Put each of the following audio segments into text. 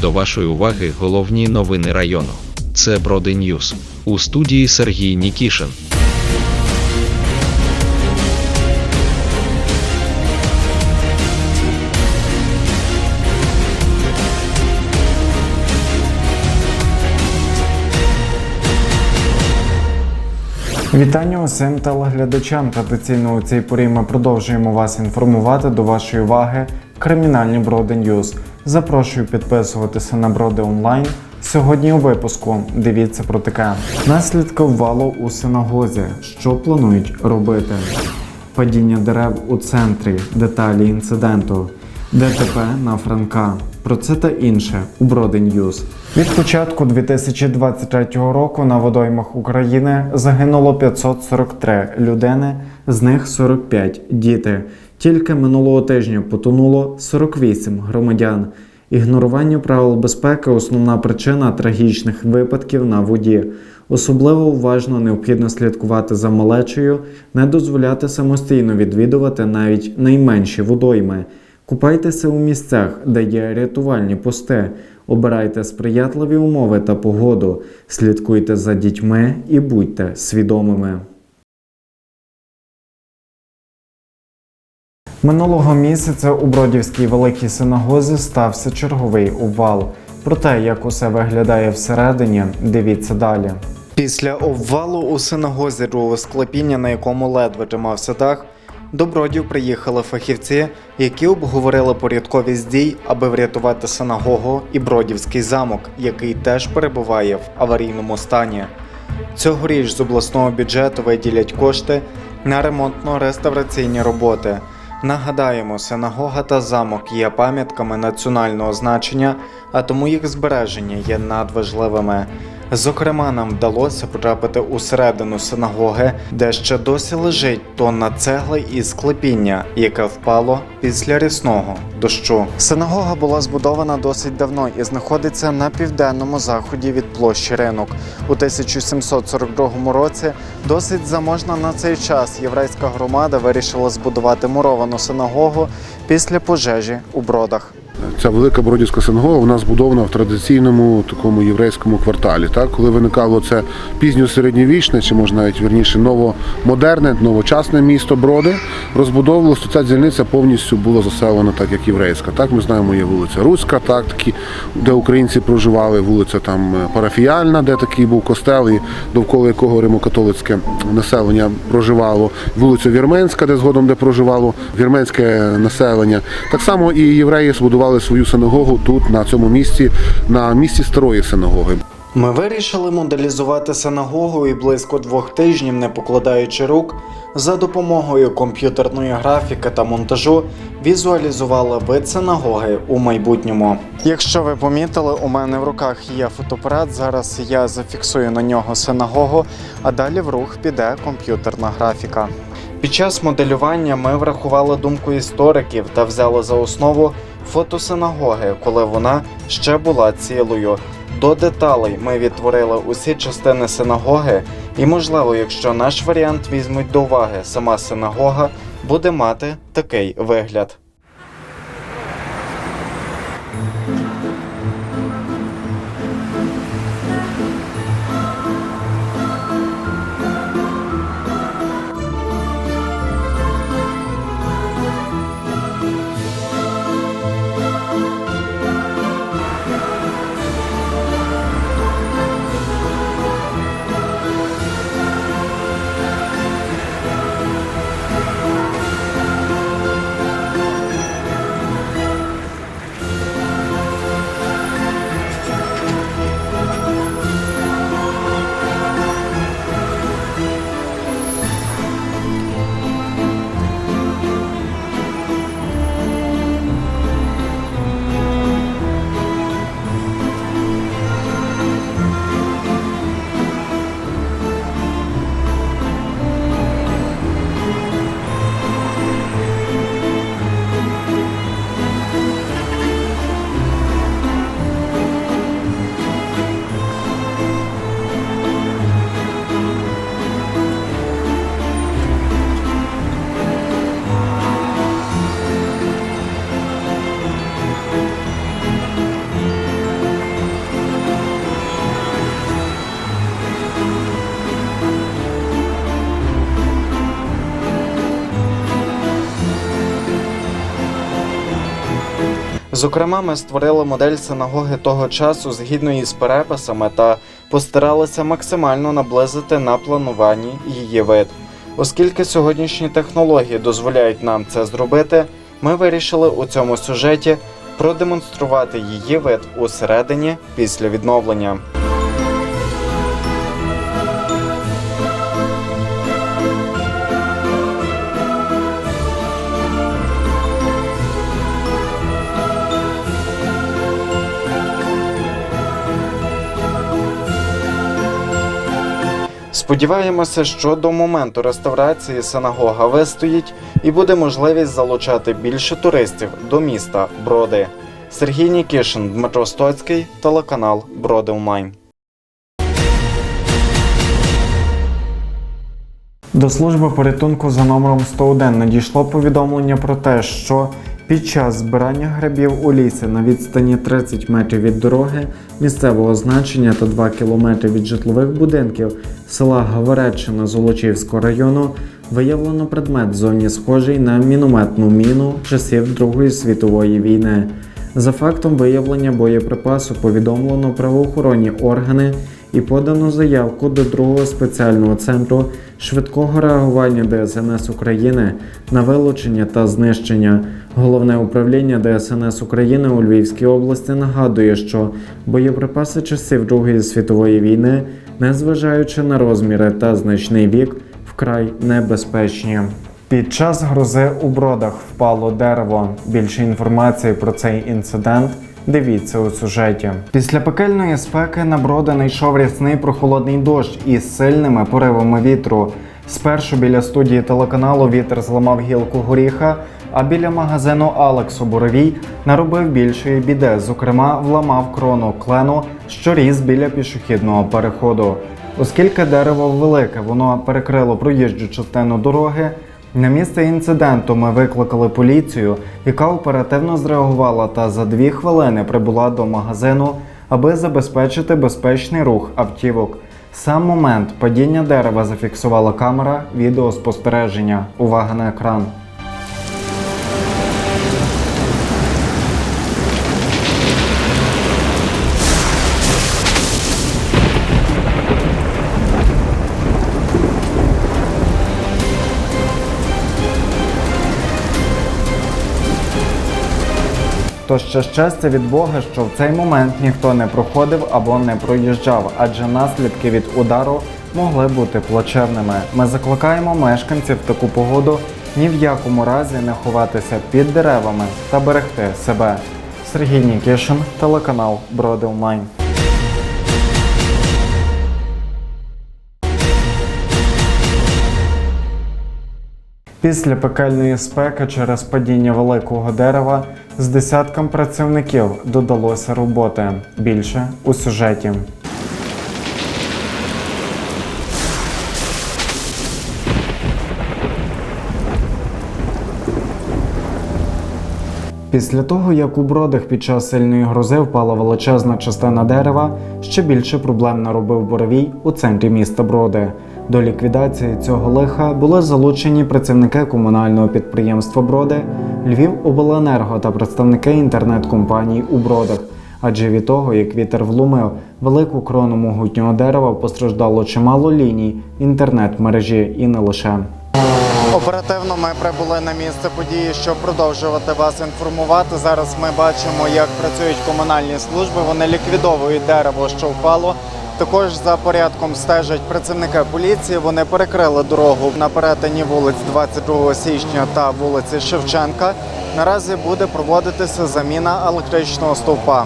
До вашої уваги головні новини району. Це Броди Ньюс. У студії Сергій Нікішин. Вітання усім телеглядачам. Традиційно у цій порі ми продовжуємо вас інформувати до вашої уваги кримінальні броди Ньюз. Запрошую підписуватися на броди онлайн. Сьогодні у випуску дивіться про таке. Наслідки ввалу у синагозі. Що планують робити? Падіння дерев у центрі, деталі інциденту. ДТП на Франка. Про це та інше у Броди Ньюз. Від початку 2023 року на водоймах України загинуло 543 людини, з них 45 діти. Тільки минулого тижня потонуло 48 громадян. Ігнорування правил безпеки основна причина трагічних випадків на воді. Особливо уважно необхідно слідкувати за малечею, не дозволяти самостійно відвідувати навіть найменші водойми. Купайтеся у місцях, де є рятувальні пости. Обирайте сприятливі умови та погоду, слідкуйте за дітьми і будьте свідомими. Минулого місяця у Бродівській великій синагозі стався черговий обвал. Про те, як усе виглядає всередині, дивіться далі. Після обвалу у синагозі другого склепіння, на якому ледве тримався дах, до Бродів приїхали фахівці, які обговорили порядковість дій, аби врятувати синагогу і Бродівський замок, який теж перебуває в аварійному стані. Цьогоріч з обласного бюджету виділять кошти на ремонтно-реставраційні роботи. Нагадаємо, синагога та замок є пам'ятками національного значення, а тому їх збереження є надважливими. Зокрема, нам вдалося потрапити у середину синагоги, де ще досі лежить тонна цегли і склепіння, яке впало після рясного дощу. Синагога була збудована досить давно і знаходиться на південному заході від площі ринок. У 1742 році досить заможна на цей час єврейська громада вирішила збудувати муровану синагогу після пожежі у бродах. Ця велика Бродівська синагога вона збудована в традиційному такому єврейському кварталі. Так, коли виникало це пізньосередньовічне, чи може навіть вірніше новомодерне, новочасне місто Броди, розбудовувалося, то ця дільниця повністю була заселена так, як єврейська. Так, ми знаємо, є вулиця Руська, так, такі, де українці проживали, вулиця там е, парафіяльна, де такий був костел, і довкола якого римокатолицьке населення проживало, вулиця Вірменська, де згодом де проживало вірменське населення. Так само і євреї збудували свою синагогу тут, на цьому місці, на місці старої синагоги. Ми вирішили моделізувати синагогу і близько двох тижнів, не покладаючи рук, за допомогою комп'ютерної графіки та монтажу візуалізували вид синагоги у майбутньому. Якщо ви помітили, у мене в руках є фотоапарат. Зараз я зафіксую на нього синагогу, а далі в рух піде комп'ютерна графіка. Під час моделювання ми врахували думку істориків та взяли за основу фото синагоги, коли вона ще була цілою. До деталей ми відтворили усі частини синагоги, і, можливо, якщо наш варіант візьмуть до уваги, сама синагога буде мати такий вигляд. Зокрема, ми створили модель синагоги того часу згідно із переписами та постаралися максимально наблизити на плануванні її вид. Оскільки сьогоднішні технології дозволяють нам це зробити, ми вирішили у цьому сюжеті продемонструвати її вид усередині після відновлення. Сподіваємося, що до моменту реставрації синагога вистоїть і буде можливість залучати більше туристів до міста Броди. Сергій Нікішин, Дмитро Стоцький, телеканал Броди Онлайн. До служби порятунку за номером 101 надійшло повідомлення про те, що під час збирання грибів у лісі на відстані 30 метрів від дороги місцевого значення та 2 кілометри від житлових будинків села Гавореччина Золочівського району виявлено предмет в зоні схожий на мінометну міну часів Другої світової війни. За фактом виявлення боєприпасу повідомлено правоохоронні органи і подано заявку до другого спеціального центру швидкого реагування ДСНС України на вилучення та знищення. Головне управління ДСНС України у Львівській області нагадує, що боєприпаси часів Другої світової війни, незважаючи на розміри та значний вік, вкрай небезпечні. Під час грози у бродах впало дерево. Більше інформації про цей інцидент дивіться у сюжеті. Після пекельної спеки на броди найшов рясний прохолодний дощ із сильними поривами вітру. Спершу біля студії телеканалу вітер зламав гілку горіха, а біля магазину Алексу Боровій наробив більшої біди. Зокрема, вламав крону клену, що ріс біля пішохідного переходу. Оскільки дерево велике, воно перекрило проїжджу частину дороги. На місце інциденту ми викликали поліцію, яка оперативно зреагувала та за дві хвилини прибула до магазину, аби забезпечити безпечний рух автівок. Сам момент падіння дерева зафіксувала камера відеоспостереження. Увага на екран. То ще щастя від Бога, що в цей момент ніхто не проходив або не проїжджав, адже наслідки від удару могли бути плачевними. Ми закликаємо мешканців таку погоду ні в якому разі не ховатися під деревами та берегти себе. Сергій Нікішин, телеканал Броди. Після пекельної спеки через падіння великого дерева з десятком працівників додалося роботи. Більше у сюжеті. Після того, як у бродах під час сильної грози впала величезна частина дерева, ще більше проблем наробив боровій у центрі міста Броди. До ліквідації цього лиха були залучені працівники комунального підприємства Броди, Львівобленерго та представники інтернет-компаній у Бродах. Адже від того, як вітер вломив велику крону могутнього дерева, постраждало чимало ліній інтернет-мережі і не лише. Оперативно ми прибули на місце події, щоб продовжувати вас інформувати. Зараз ми бачимо, як працюють комунальні служби. Вони ліквідовують дерево, що впало. Також за порядком стежать працівники поліції. Вони перекрили дорогу на перетині вулиць 22 січня та вулиці Шевченка. Наразі буде проводитися заміна електричного стовпа.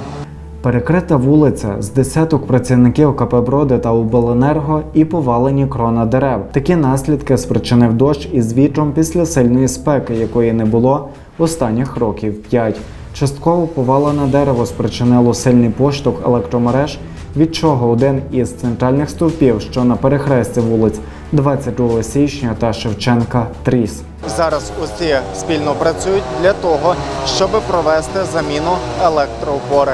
Перекрита вулиця з десяток працівників КП Броди та Обленерго і повалені крона дерев. Такі наслідки спричинив дощ із вітром після сильної спеки, якої не було останніх років п'ять. Частково повалене дерево спричинило сильний поштовх електромереж, від чого один із центральних стовпів, що на перехресті вулиць 22 січня та Шевченка, тріс. Зараз усі спільно працюють для того, щоб провести заміну електроопори.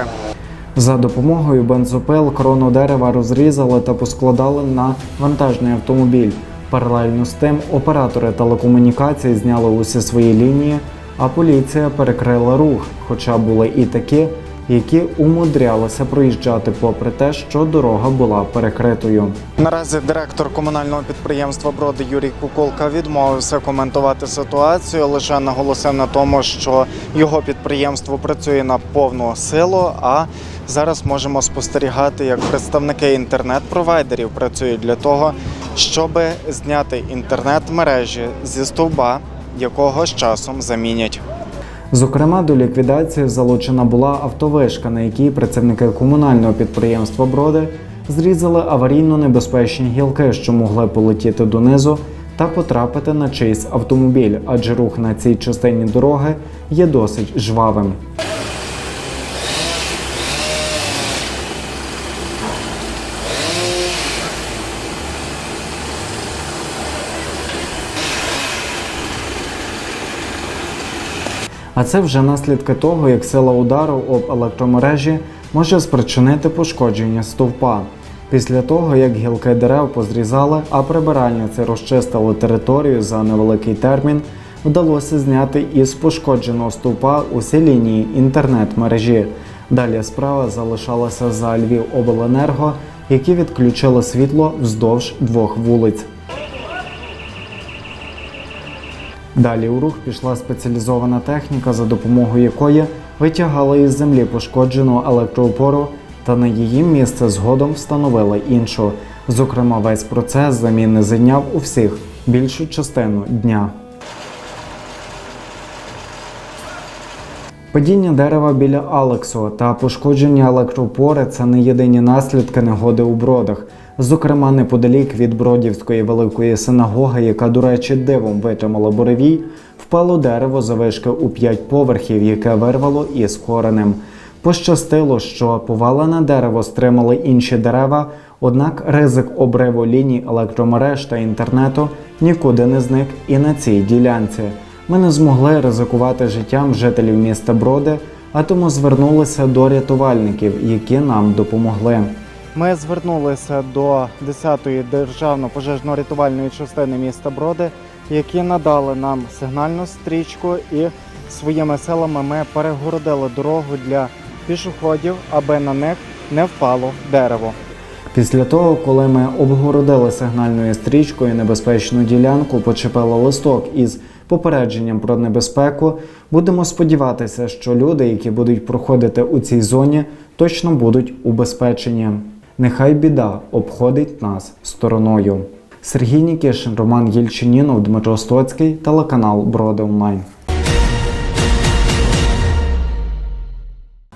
За допомогою бензопил крону дерева розрізали та поскладали на вантажний автомобіль. Паралельно з тим оператори телекомунікацій зняли усі свої лінії, а поліція перекрила рух, хоча були і такі, які умудрялися проїжджати попри те, що дорога була перекритою. Наразі директор комунального підприємства Броди Юрій Куколка відмовився коментувати ситуацію, лише наголосив на тому, що його підприємство працює на повну силу. А зараз можемо спостерігати, як представники інтернет-провайдерів працюють для того, щоб зняти інтернет-мережі зі стовба, якого з часом замінять. Зокрема, до ліквідації залучена була автовишка, на якій працівники комунального підприємства Броди зрізали аварійно небезпечні гілки, що могли полетіти донизу та потрапити на чийсь автомобіль, адже рух на цій частині дороги є досить жвавим. А це вже наслідки того, як сила удару об електромережі може спричинити пошкодження стовпа. Після того, як гілки дерев позрізали, а прибиральниці розчистили територію за невеликий термін, вдалося зняти із пошкодженого стовпа усі лінії інтернет-мережі. Далі справа залишалася за Львівобленерго, які відключили світло вздовж двох вулиць. Далі у рух пішла спеціалізована техніка, за допомогою якої витягали із землі пошкоджену електроопору та на її місце згодом встановили іншу. Зокрема, весь процес заміни зайняв у всіх більшу частину дня. Падіння дерева біля Алексу та пошкодження електроопори – це не єдині наслідки негоди у бродах. Зокрема, неподалік від Бродівської великої синагоги, яка, до речі, дивом витримала буревій, впало дерево завишки у п'ять поверхів, яке вирвало із коренем. Пощастило, що повалене дерево стримали інші дерева, однак ризик обриву ліній електромереж та інтернету нікуди не зник і на цій ділянці. Ми не змогли ризикувати життям жителів міста Броди, а тому звернулися до рятувальників, які нам допомогли. Ми звернулися до 10-ї державно-пожежно-рятувальної частини міста Броди, які надали нам сигнальну стрічку, і своїми силами ми перегородили дорогу для пішоходів, аби на них не впало дерево. Після того, коли ми обгородили сигнальною стрічкою небезпечну ділянку, почепили листок із попередженням про небезпеку, будемо сподіватися, що люди, які будуть проходити у цій зоні, точно будуть убезпечені. Нехай біда обходить нас стороною. Сергій Нікішин, Роман Єльчинінов, Дмитро Стоцький, телеканал Броди Онлайн.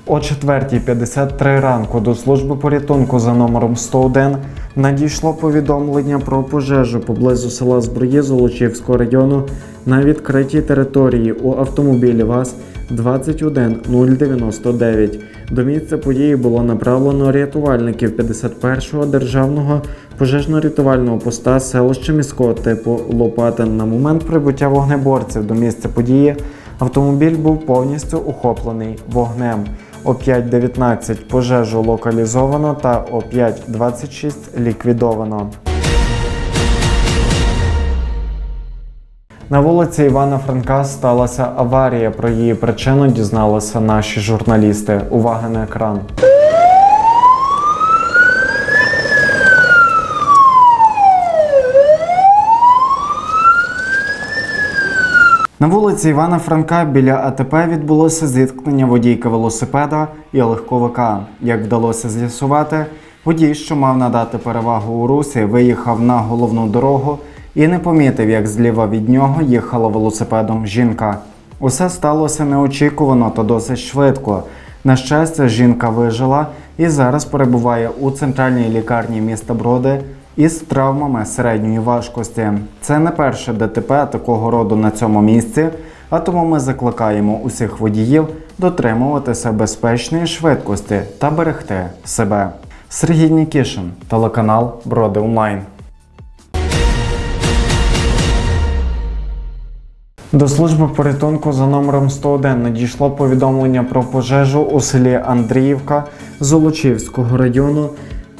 О 4.53 ранку до служби порятунку за номером 101 надійшло повідомлення про пожежу поблизу села Зброї Золочівського району на відкритій території у автомобілі ВАЗ 21099. До місця події було направлено рятувальників 51-го державного пожежно-рятувального поста селища міського типу Лопатин. На момент прибуття вогнеборців до місця події автомобіль був повністю охоплений вогнем. О 5.19 пожежу локалізовано та о 5.26 ліквідовано. На вулиці Івана Франка сталася аварія. Про її причину дізналися наші журналісти. Увага на екран. На вулиці Івана Франка біля АТП відбулося зіткнення водійка велосипеда і легковика. Як вдалося з'ясувати, водій, що мав надати перевагу у русі, виїхав на головну дорогу і не помітив, як зліва від нього їхала велосипедом жінка. Усе сталося неочікувано та досить швидко. На щастя, жінка вижила і зараз перебуває у центральній лікарні міста Броди із травмами середньої важкості. Це не перше ДТП такого роду на цьому місці, а тому ми закликаємо усіх водіїв дотримуватися безпечної швидкості та берегти себе. Сергій Нікішин, телеканал Броди Онлайн. До служби порятунку за номером 101 надійшло повідомлення про пожежу у селі Андріївка Золочівського району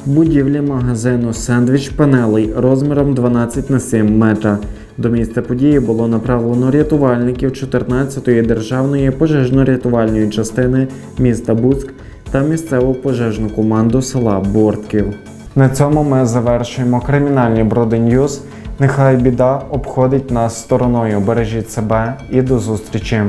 будівлі магазину Сендвіч панелей розміром 12 на 7 метра. До місця події було направлено рятувальників 14-ї державної пожежно-рятувальної частини міста Буцьк та місцеву пожежну команду села Бортків. На цьому ми завершуємо кримінальні броди Ньюз. Нехай біда обходить нас стороною. Бережіть себе і до зустрічі.